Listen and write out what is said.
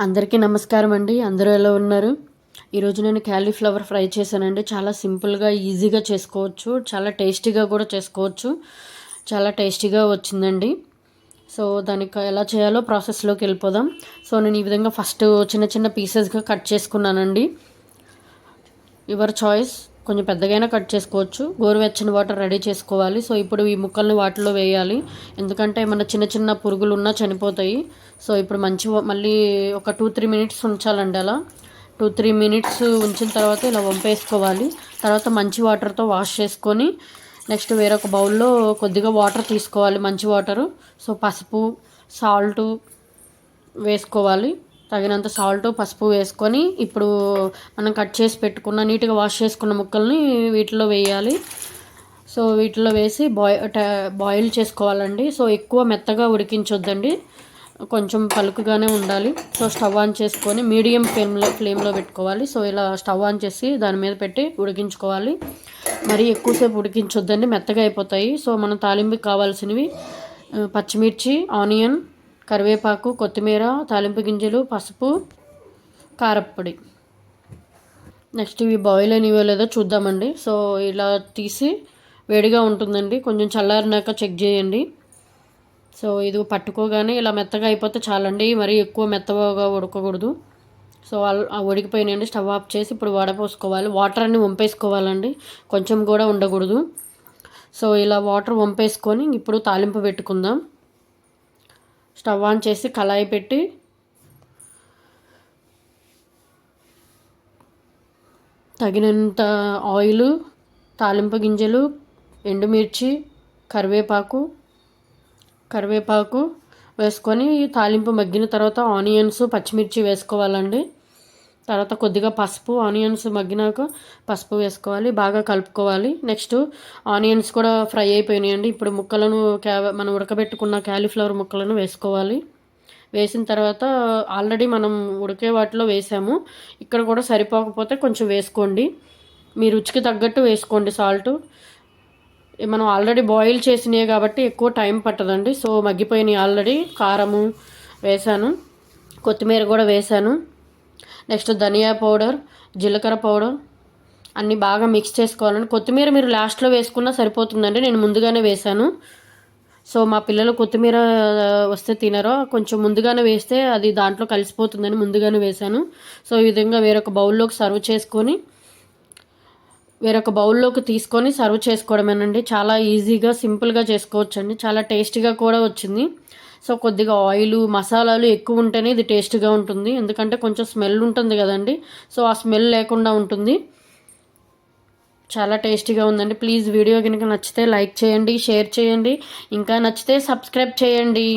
అందరికీ నమస్కారం అండి. అందరూ ఎలా ఉన్నారు? ఈరోజు నేను క్యాలీఫ్లవర్ ఫ్రై చేశానండి. చాలా సింపుల్గా ఈజీగా చేసుకోవచ్చు. చాలా టేస్టీగా కూడా చేసుకోవచ్చు. చాలా టేస్టీగా వచ్చిందండి. సో దానికి ఎలా చేయాలో ప్రాసెస్లోకి వెళ్ళిపోదాం. సో నేను ఈ విధంగా ఫస్ట్ చిన్న చిన్న పీసెస్గా కట్ చేసుకున్నానండి. Your choice. కొంచెం పెద్దగైనా కట్ చేసుకోవచ్చు. గోరువెచ్చని వాటర్ రెడీ చేసుకోవాలి. సో ఇప్పుడు ఈ ముక్కల్ని వాటిలో వేయాలి. ఎందుకంటే ఏమన్నా చిన్న చిన్న పురుగులు ఉన్నా చనిపోతాయి. సో ఇప్పుడు మంచి మళ్ళీ ఒక టూ త్రీ మినిట్స్ ఉంచాలండి అలా. టూ త్రీ మినిట్స్ ఉంచిన తర్వాత ఇలా వంపేసుకోవాలి. తర్వాత మంచి వాటర్తో వాష్ చేసుకొని నెక్స్ట్ వేరొక బౌల్లో కొద్దిగా వాటర్ తీసుకోవాలి మంచి వాటరు. సో పసుపు సాల్టు వేసుకోవాలి. తగినంత సాల్ట్ పసుపు వేసుకొని ఇప్పుడు మనం కట్ చేసి పెట్టుకున్న నీట్గా వాష్ చేసుకున్న ముక్కల్ని వీటిలో వేయాలి. సో వీటిలో వేసి బాయ్ బాయిల్ చేసుకోవాలండి. సో ఎక్కువ మెత్తగా ఉడికించొద్దండి. కొంచెం పలుకుగానే ఉండాలి. సో స్టవ్ ఆన్ చేసుకొని మీడియం ఫ్లేమ్లో ఫ్లేమ్లో పెట్టుకోవాలి. సో ఇలా స్టవ్ ఆన్ చేసి దాని మీద పెట్టి ఉడికించుకోవాలి. మరి ఎక్కువసేపు ఉడికించొద్దండి. మెత్తగా అయిపోతాయి. సో మనం తాలింపుకి కావాల్సినవి పచ్చిమిర్చి ఆనియన్ కరివేపాకు కొత్తిమీర తాలింపు గింజలు పసుపు కారప్పొడి. నెక్స్ట్ ఇవి బాయిల్ అయినవో లేదో చూద్దామండి. సో ఇలా తీసి వేడిగా ఉంటుందండి. కొంచెం చల్లారినాక చెక్ చేయండి. సో ఇది పట్టుకోగానే ఇలా మెత్తగా అయిపోతే చాలండి. మరీ ఎక్కువ మెత్తగా ఉడకకూడదు. సో ఉడికిపోయినాయండి. స్టవ్ ఆఫ్ చేసి ఇప్పుడు వడపోసుకోవాలి. వాటర్ అన్ని వంపేసుకోవాలండి. కొంచెం కూడా ఉండకూడదు. సో ఇలా వాటర్ వంపేసుకొని ఇప్పుడు తాలింపు పెట్టుకుందాం. స్టవ్ ఆన్ చేసి కళాయి పెట్టి తగినంత ఆయిల్ తాలింపు గింజలు ఎండుమిర్చి కరివేపాకు కరివేపాకు వేసుకొని తాలింపు మగ్గిన తర్వాత ఆనియన్స్ పచ్చిమిర్చి వేసుకోవాలండి. తర్వాత కొద్దిగా పసుపు ఆనియన్స్ మగ్గినాక పసుపు వేసుకోవాలి బాగా కలుపుకోవాలి. నెక్స్ట్ ఆనియన్స్ కూడా ఫ్రై అయిపోయినాయండి. ఇప్పుడు ముక్కలను క్యా మనం ఉడకబెట్టుకున్న క్యాలీఫ్లవర్ ముక్కలను వేసుకోవాలి. వేసిన తర్వాత ఆల్రెడీ మనం ఉడికే వాటిలో వేసాము. ఇక్కడ కూడా సరిపోకపోతే కొంచెం వేసుకోండి. మీ రుచికి తగ్గట్టు వేసుకోండి సాల్ట్. మనం ఆల్రెడీ బాయిల్ చేసినాయి కాబట్టి ఎక్కువ టైం పట్టదండి. సో మగ్గిపోయినాయి ఆల్రెడీ. కారము వేసాను. కొత్తిమీర కూడా వేసాను. నెక్స్ట్ ధనియా పౌడర్ జీలకర్ర పౌడర్ అన్నీ బాగా మిక్స్ చేసుకోవాలండి. కొత్తిమీర మీరు లాస్ట్లో వేసుకున్నా సరిపోతుందండి. నేను ముందుగానే వేశాను. సో మా పిల్లలు కొత్తిమీర వస్తే తినరో కొంచెం ముందుగానే వేస్తే అది దాంట్లో కలిసిపోతుందని ముందుగానే వేశాను. సో ఈ విధంగా వేరొక బౌల్లోకి సర్వ్ చేసుకొని వేరొక బౌల్లోకి తీసుకొని సర్వ్ చేసుకోవడమేనండి. చాలా ఈజీగా సింపుల్గా చేసుకోవచ్చండి. చాలా టేస్టీగా కూడా వచ్చింది. సో కొద్దిగా ఆయిల్ మసాలాలు ఎక్కువ ఉంటేనే ఇది టేస్ట్గా ఉంటుంది. ఎందుకంటే కొంచెం స్మెల్ ఉంటుంది కదండి. సో ఆ స్మెల్ లేకుండా ఉంటుంది. చాలా టేస్టీగా ఉందండి. ప్లీజ్ వీడియో కనుక నచ్చితే లైక్ చేయండి షేర్ చేయండి. ఇంకా నచ్చితే సబ్స్క్రైబ్ చేయండి.